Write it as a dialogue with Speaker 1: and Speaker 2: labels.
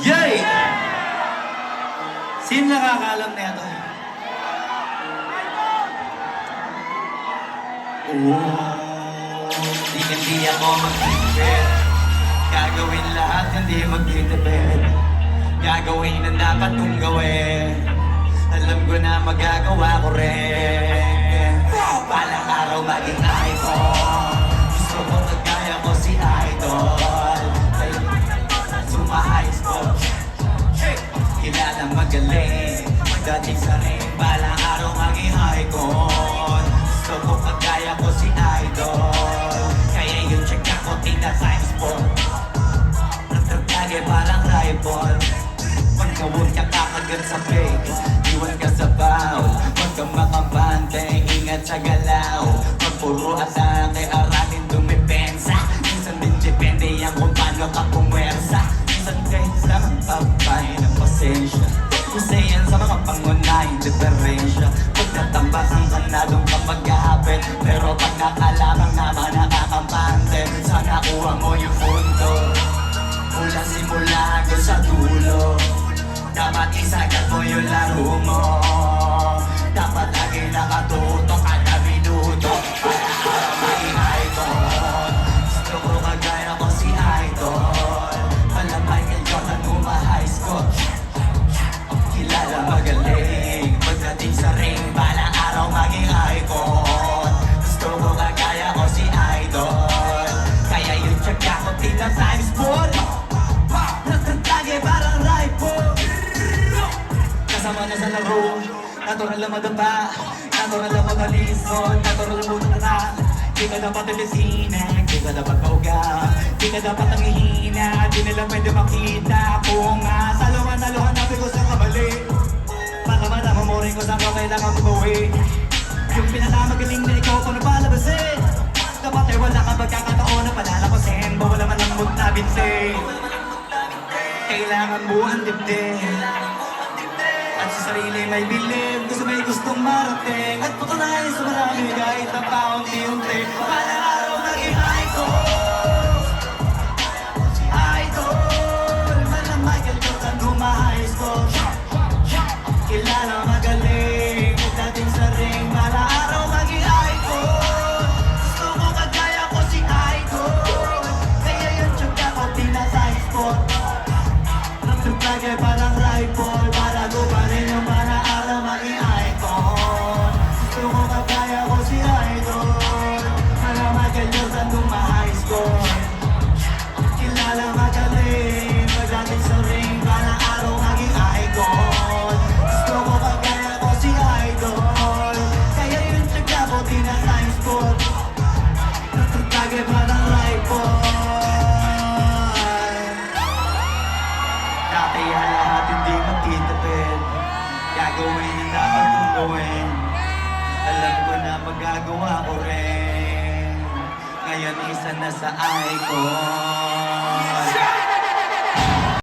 Speaker 1: Yay! Sino nakakaalam na ito? Oh, di hindi ako mag-ibig Gagawin lahat, hindi magtitipid Gagawin ang dapat kong gawin. Alam ko na magagawa ko rin Magaling Dating sa ring Balang araw maging icon Gusto ko kagaya ko si Idol. Kaya yung check ako tina times 4 Nagtagage parang rifle Pagkawag ka kakagat sa fake Iwan ka sa bowl Huwag makabante Ingat sa galaw. Pag puro yung punto Mula simula hanggang sa dulo. Dapat isagat mo yung laro mo Kasama na sa laro. Natural lang madapa Natural lang magalisod Natural muna na. Di ka dapat ilisinan Di ka dapat pauga Di ka dapat nangihina Di nila pwede makita Kung nga Saluhan na luhan natin ko sa kabali Para madama mo rin ko saan ka kailangan umuwi. Yung pinakamagaling na ikaw kung napalabasin Dapat ay wala kang pagkakataon na palalakosin Bawala man ang mood na binsin Kailangan mo ang dibdib At sa sarili may bilib Gusto may gustong marating. At patunayan sa marami kahit na paunti-unti Para araw maging icon Si Idol Man ang Michael Jordan high magagawa ko rin. Ngayon isa na sa icon